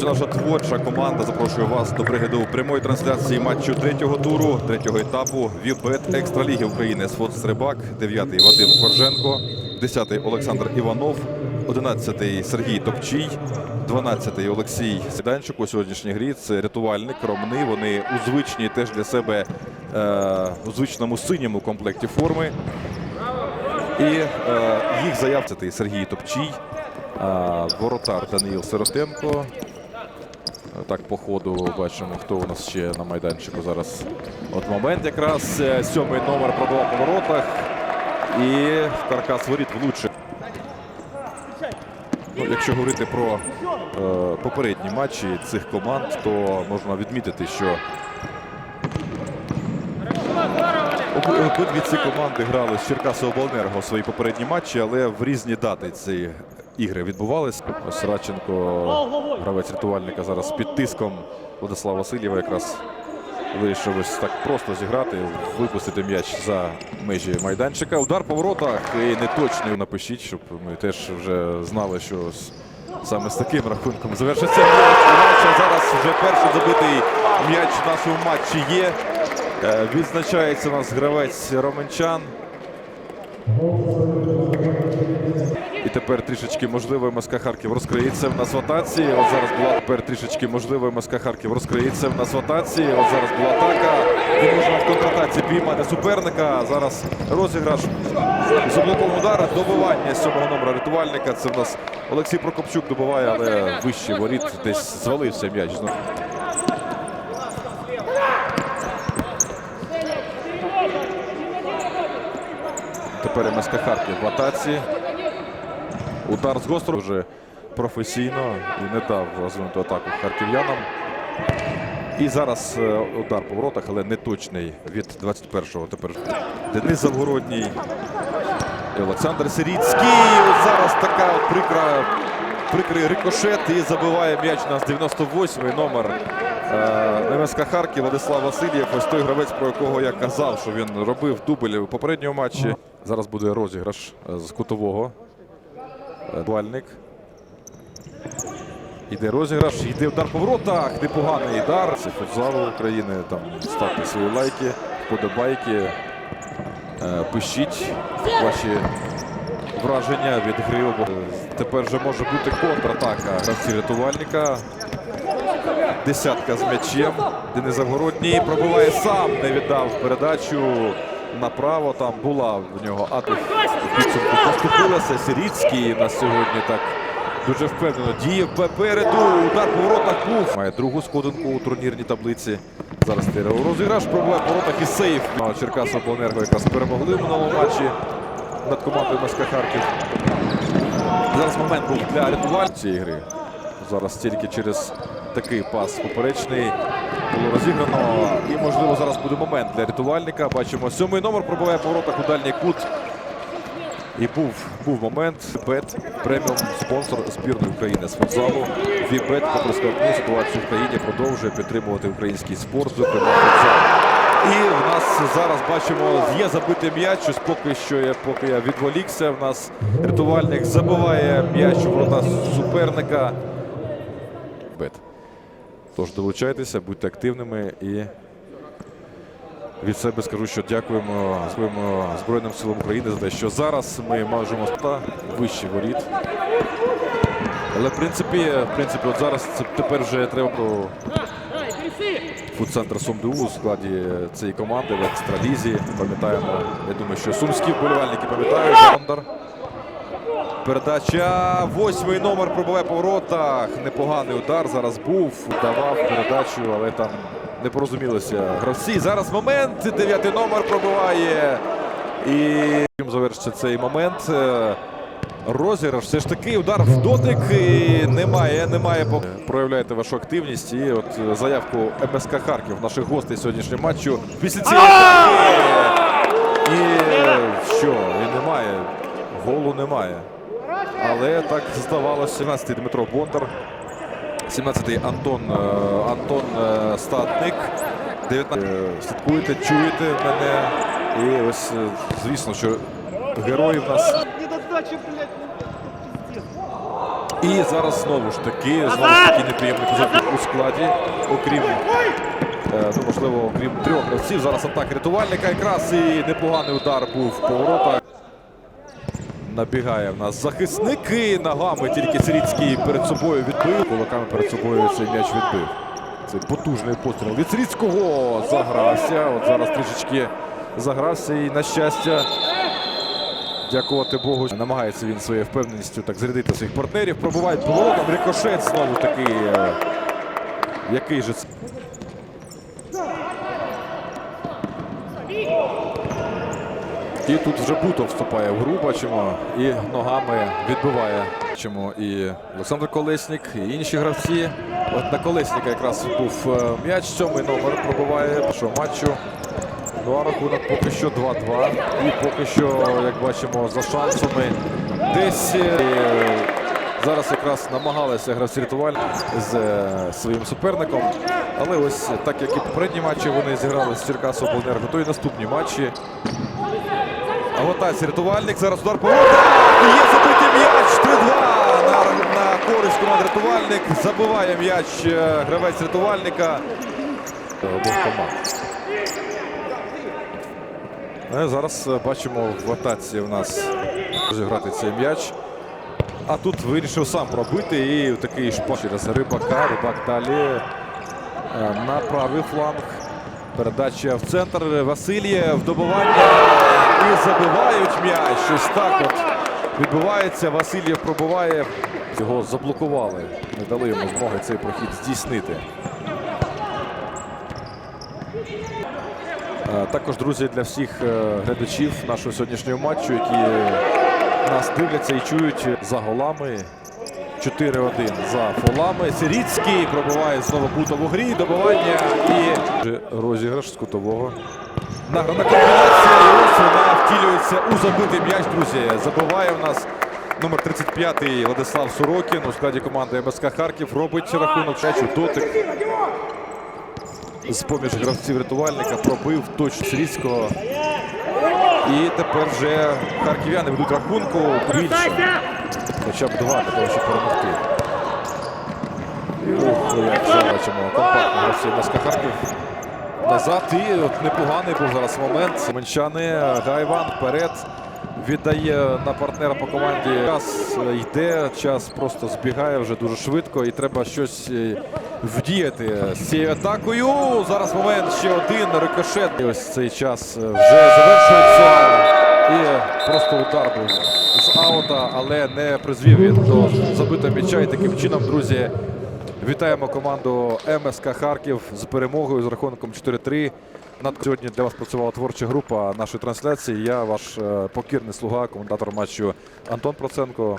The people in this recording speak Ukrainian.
Друзі, наша творча команда запрошує вас до пригляду прямої трансляції матчу третього туру, третього етапу Вібет Екстраліги України. Свод Стрибак, 9-й Вадим Корженко, 10-й Олександр Іванов, 11-й Сергій Топчій, 12-й Олексій Сіданчук у сьогоднішній грі. Це рятувальник, ромни. Вони у звичній теж для себе е, у звичному синьому комплекті форми. І е, їх заявцятий Сергій Топчій, е, воротар Даниїл Сиротенко. Так, по ходу бачимо, хто у нас ще на майданчику зараз. От момент якраз е, сьомий номер пробував по воротах. І каркас воріт влучив. Ну, якщо говорити про е, попередні матчі цих команд, то можна відмітити, що Обидві ці команди грали з Черкасовобленерго у свої попередні матчі, але в різні дати ці ігри відбувались. Ось Радченко, гравець рятувальника, зараз під тиском Владислава Васильєва якраз вирішив ось так просто зіграти, випустити м'яч за межі майданчика. Удар по воротах і неточний. Напишіть, щоб ми теж вже знали, що саме з таким рахунком завершиться м'яч. Зараз вже перший забитий м'яч в нашому матчі є. Е, Відзначається у нас гравець Роменчан. І тепер трішечки можливо МСК Харків розкриється в нас в атаці. От зараз була тепер трішечки можливо МСК Харків розкриється в нас в атаці. От зараз була атака. І можна в контратаці піймати суперника. Зараз розіграш з облаком удара. Добивання сьомого номера рятувальника. Це в нас Олексій Прокопчук добиває, але вище воріт десь звалився м'яч. Тепер МСК Харків в атаці. Удар з гостру вже професійно і не дав розвинуту атаку харків'янам. І зараз е, удар по воротах, але не точний від 21-го. Тепер Денис Завгородній. І Олександр Сиріцький. Зараз така прикра, прикрий рикошет і забиває м'яч у нас 98-й номер е, МСК Харків Владислав Васильєв. Ось той гравець, про якого я казав, що він робив дубль у попередньому матчі. Зараз буде розіграш е, з кутового. Дуальник. Іде розіграш, йде удар по воротах. Непоганий удар. Це футзалу України. Там ставте свої лайки, вподобайки. Е, Пишіть ваші враження від гри. Тепер вже може бути контратака гравців рятувальника. Десятка з м'ячем. Денис Завгородній пробиває сам, не віддав передачу направо. Там була в нього атака. В підсумку поступилася. Сиріцький на сьогодні так дуже впевнено діє попереду. Удар по воротах був. Має другу сходинку у турнірній таблиці. Зараз Тиров розіграш, пробиває по воротах і сейф. Черкаса Обленерго якраз перемогли в минулому матчі над командою МСК Харків. Зараз момент був для рятувальників цієї гри. Зараз тільки через такий пас поперечний було розіграно. І, можливо, зараз буде момент для рятувальника. Бачимо, сьомий номер пробиває по воротах у дальній кут. І був, був момент. Бет преміум спонсор збірної України з футзалу. Вібет попри складну ситуацію в країні продовжує підтримувати український спорт, зокрема футзал. І в нас зараз бачимо, є забитий м'яч. Ось поки що я поки я відволікся. В нас рятувальник забиває м'яч у ворота суперника. Бет. Тож долучайтеся, будьте активними і від себе скажу, що дякуємо своїм Збройним силам України за те, що зараз ми можемо вищий воріт. Але в принципі, в принципі, от зараз це тепер вже треба про фудцентр СумДУ у складі цієї команди в екстралізі. Пам'ятаємо, я думаю, що сумські вболівальники пам'ятають. Бондар. Передача. Восьмий номер пробиває по воротах. Непоганий удар зараз був. Давав передачу, але там не порозумілися гравці. Зараз момент. Дев'ятий номер пробиває. І чим завершиться цей момент. Е, Розіграш, все ж таки удар в дотик і немає, немає. Проявляєте вашу активність і от е, заявку МСК Харків, наших гостей сьогоднішнього матчу. Після цієї. І е, що? І немає. Голу немає. Але так здавалося. 17-й Дмитро Бондар. 17-й Антон, е, Антон е, Статник. 19 Е, Слідкуєте, чуєте мене. І ось, звісно, що герої в нас. І зараз знову ж таки, знову ж таки неприємний епізод у складі, окрім, ну, можливо, окрім трьох гравців. Зараз атака рятувальника якраз і непоганий удар був по воротах. Набігає в нас захисники ногами, тільки Сиріцький перед собою відбив. Кулаками перед собою цей м'яч відбив. Цей потужний постріл від Сиріцького загрався. От зараз трішечки загрався і, на щастя, дякувати Богу. Намагається він своєю впевненістю так зарядити своїх партнерів. Пробувають поворотом. Рикошет знову таки. е, Який же це? І тут вже Бутов вступає в гру, бачимо, і ногами відбиває. Бачимо і Олександр Колеснік, і інші гравці. От на Колесника якраз був е, м'яч, сьомий номер пробиває що матчу. Ну а рахунок поки що 2-2. І поки що, як бачимо, за шансами десь е, зараз якраз намагалися гравці рятувальні з е, своїм суперником. Але ось так як і попередні матчі вони зіграли з Черкасом Обленерго, то і наступні матчі а готається рятувальник. Зараз удар поворота. Є забитий м'яч. 3-2 на, на користь команди рятувальник. Забиває м'яч е, гравець рятувальника. Ну, Зараз е, бачимо в атаці у нас зіграти цей м'яч. А тут вирішив сам пробити і такий шпак через рибака. Рибак далі е, на правий фланг. Передача в центр. Васильєв. Добивання. І забивають м'яч. Щось так от відбувається. Васильєв пробиває. Його заблокували. Не дали йому змоги цей прохід здійснити. Е, Також, друзі, для всіх е, глядачів нашого сьогоднішнього матчу, які нас дивляться і чують за голами. 4-1 за фолами. Сиріцький пробиває знову Бутов у грі. Добивання і розіграш з кутового. Награна комбінація. Вона втілюється у забитий м'яч, друзі. Забиває в нас номер 35-й Владислав Сорокін у складі команди МСК Харків. Робить рахунок м'ячу дотик. З-поміж гравців рятувальника пробив точно Сиріцького. І тепер вже харків'яни ведуть рахунку більше. Хоча б два для того, щоб перемогти. Ох, як бачимо, компактно гравці МСК Харків. Назад і от непоганий був зараз момент. Менчани Гайван вперед віддає на партнера по команді. Час йде, час просто збігає вже дуже швидко і треба щось е, вдіяти з цією атакою. Зараз момент ще один рикошет. І ось цей час е, вже завершується. І просто удар був з аута, але не призвів він до забитого м'яча. І таким чином, друзі, вітаємо команду МСК Харків з перемогою з рахунком 4-3. Над сьогодні для вас працювала творча група нашої трансляції. Я ваш е, покірний слуга, коментатор матчу Антон Проценко.